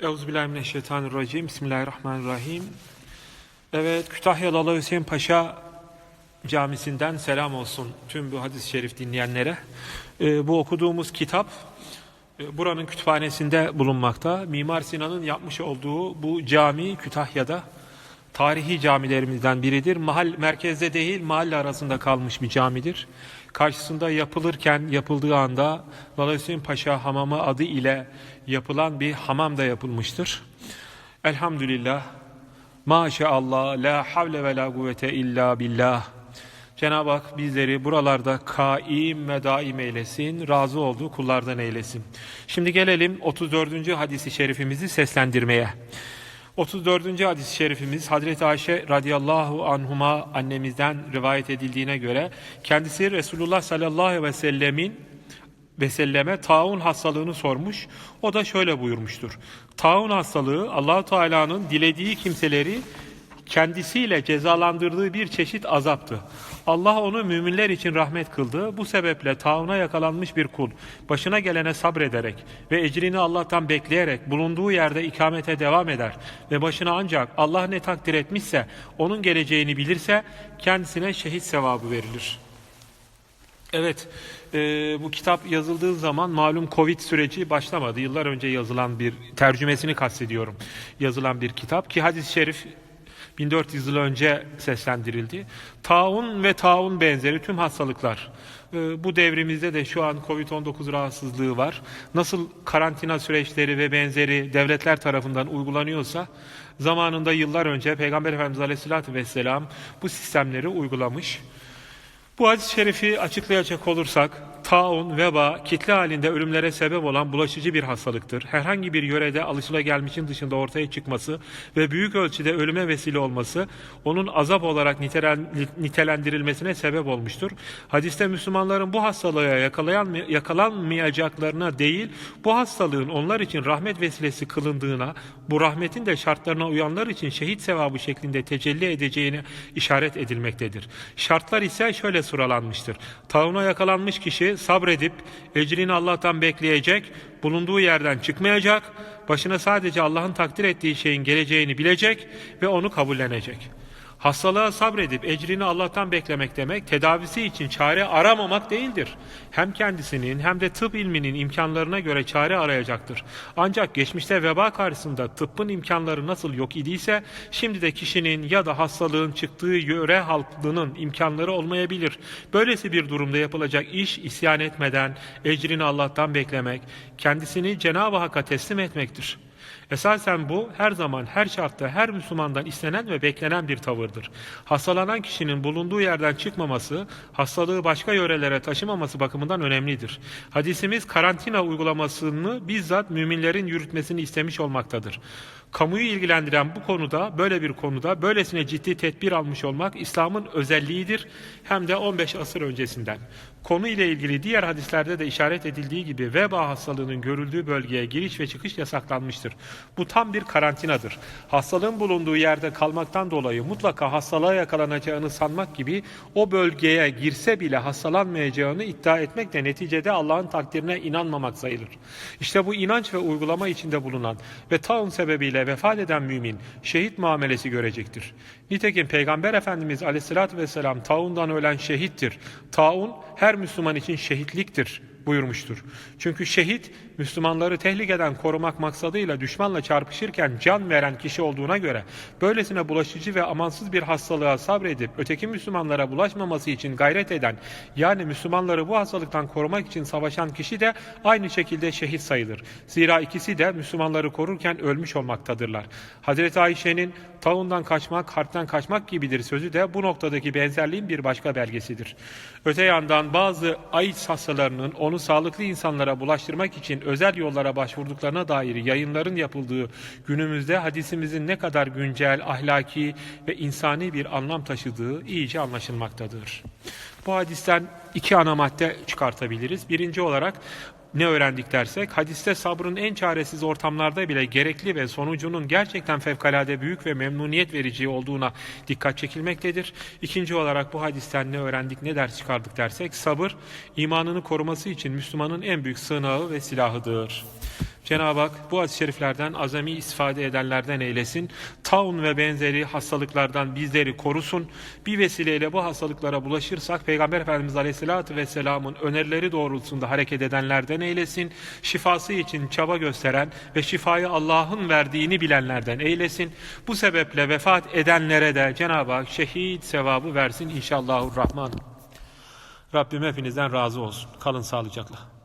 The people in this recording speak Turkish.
Euzubillahimineşşeytanirracim. Bismillahirrahmanirrahim. Evet, Kütahya Lala Hüseyin Paşa Camisi'nden selam olsun tüm bu hadis-i şerif dinleyenlere. Ee, bu okuduğumuz kitap e, buranın kütüphanesinde bulunmakta. Mimar Sinan'ın yapmış olduğu bu cami Kütahya'da tarihi camilerimizden biridir. Mahal merkezde değil, mahalle arasında kalmış bir camidir. Karşısında yapılırken, yapıldığı anda Lala Hüseyin Paşa Hamamı adı ile yapılan bir hamam da yapılmıştır. Elhamdülillah, maşallah, la havle ve la kuvvete illa billah. Cenab-ı Hak bizleri buralarda kaim ve daim eylesin, razı olduğu kullardan eylesin. Şimdi gelelim 34. hadisi şerifimizi seslendirmeye. 34. hadis-i şerifimiz Hazreti Ayşe radıyallahu anhuma annemizden rivayet edildiğine göre kendisi Resulullah sallallahu aleyhi ve sellemin ve selleme taun hastalığını sormuş. O da şöyle buyurmuştur. Taun hastalığı Allahu Teala'nın dilediği kimseleri kendisiyle cezalandırdığı bir çeşit azaptı. Allah onu müminler için rahmet kıldı. Bu sebeple tauna yakalanmış bir kul başına gelene sabrederek ve ecrini Allah'tan bekleyerek bulunduğu yerde ikamete devam eder ve başına ancak Allah ne takdir etmişse onun geleceğini bilirse kendisine şehit sevabı verilir. Evet, e, bu kitap yazıldığı zaman malum Covid süreci başlamadı. Yıllar önce yazılan bir tercümesini kastediyorum. Yazılan bir kitap ki hadis-i şerif 1400 yıl önce seslendirildi. Taun ve taun benzeri tüm hastalıklar. e, Bu devrimizde de şu an Covid-19 rahatsızlığı var. Nasıl karantina süreçleri ve benzeri devletler tarafından uygulanıyorsa zamanında yıllar önce Peygamber Efendimiz Aleyhisselatü Vesselam bu sistemleri uygulamış. Bu hadis-i şerifi açıklayacak olursak, taun, veba, kitle halinde ölümlere sebep olan bulaşıcı bir hastalıktır. Herhangi bir yörede alışılagelmişin dışında ortaya çıkması ve büyük ölçüde ölüme vesile olması, onun azap olarak nitelen- nitelendirilmesine sebep olmuştur. Hadiste Müslümanların bu hastalığa yakalayan, yakalanmayacaklarına değil, bu hastalığın onlar için rahmet vesilesi kılındığına, bu rahmetin de şartlarına uyanlar için şehit sevabı şeklinde tecelli edeceğine işaret edilmektedir. Şartlar ise şöyle sıralanmıştır. Tauna yakalanmış kişi sabredip ecrini Allah'tan bekleyecek, bulunduğu yerden çıkmayacak, başına sadece Allah'ın takdir ettiği şeyin geleceğini bilecek ve onu kabullenecek. Hastalığa sabredip ecrini Allah'tan beklemek demek tedavisi için çare aramamak değildir. Hem kendisinin hem de tıp ilminin imkanlarına göre çare arayacaktır. Ancak geçmişte veba karşısında tıbbın imkanları nasıl yok idiyse şimdi de kişinin ya da hastalığın çıktığı yöre halkının imkanları olmayabilir. Böylesi bir durumda yapılacak iş isyan etmeden ecrini Allah'tan beklemek, kendisini Cenab-ı Hakk'a teslim etmektir. Esasen bu her zaman her şartta her Müslümandan istenen ve beklenen bir tavırdır. Hastalanan kişinin bulunduğu yerden çıkmaması, hastalığı başka yörelere taşımaması bakımından önemlidir. Hadisimiz karantina uygulamasını bizzat müminlerin yürütmesini istemiş olmaktadır. Kamuyu ilgilendiren bu konuda, böyle bir konuda böylesine ciddi tedbir almış olmak İslam'ın özelliğidir hem de 15 asır öncesinden. Konu ile ilgili diğer hadislerde de işaret edildiği gibi veba hastalığının görüldüğü bölgeye giriş ve çıkış yasaklanmıştır. Bu tam bir karantinadır. Hastalığın bulunduğu yerde kalmaktan dolayı mutlaka hastalığa yakalanacağını sanmak gibi o bölgeye girse bile hastalanmayacağını iddia etmek de neticede Allah'ın takdirine inanmamak sayılır. İşte bu inanç ve uygulama içinde bulunan ve taun sebebiyle vefat eden mümin şehit muamelesi görecektir. Nitekim Peygamber Efendimiz Aleyhisselatü Vesselam taundan ölen şehittir. Taun her Müslüman için şehitliktir buyurmuştur. Çünkü şehit Müslümanları tehlikeden korumak maksadıyla düşmanla çarpışırken can veren kişi olduğuna göre böylesine bulaşıcı ve amansız bir hastalığa sabredip öteki Müslümanlara bulaşmaması için gayret eden yani Müslümanları bu hastalıktan korumak için savaşan kişi de aynı şekilde şehit sayılır. Zira ikisi de Müslümanları korurken ölmüş olmaktadırlar. Hazreti Ayşe'nin taundan kaçmak, harpten kaçmak gibidir sözü de bu noktadaki benzerliğin bir başka belgesidir. Öte yandan bazı AIDS hastalarının onu sağlıklı insanlara bulaştırmak için özel yollara başvurduklarına dair yayınların yapıldığı günümüzde hadisimizin ne kadar güncel, ahlaki ve insani bir anlam taşıdığı iyice anlaşılmaktadır. Bu hadisten iki ana madde çıkartabiliriz. Birinci olarak ne öğrendik dersek, hadiste sabrın en çaresiz ortamlarda bile gerekli ve sonucunun gerçekten fevkalade büyük ve memnuniyet verici olduğuna dikkat çekilmektedir. İkinci olarak bu hadisten ne öğrendik, ne ders çıkardık dersek, sabır, imanını koruması için Müslümanın en büyük sığınağı ve silahıdır. Cenab-ı Hak bu hadis-i şeriflerden azami istifade edenlerden eylesin. Taun ve benzeri hastalıklardan bizleri korusun. Bir vesileyle bu hastalıklara bulaşırsak Peygamber Efendimiz Aleyhisselatü Vesselam'ın önerileri doğrultusunda hareket edenlerden eylesin. Şifası için çaba gösteren ve şifayı Allah'ın verdiğini bilenlerden eylesin. Bu sebeple vefat edenlere de Cenab-ı Hak şehit sevabı versin inşallahurrahman. Rabbim hepinizden razı olsun. Kalın sağlıcakla.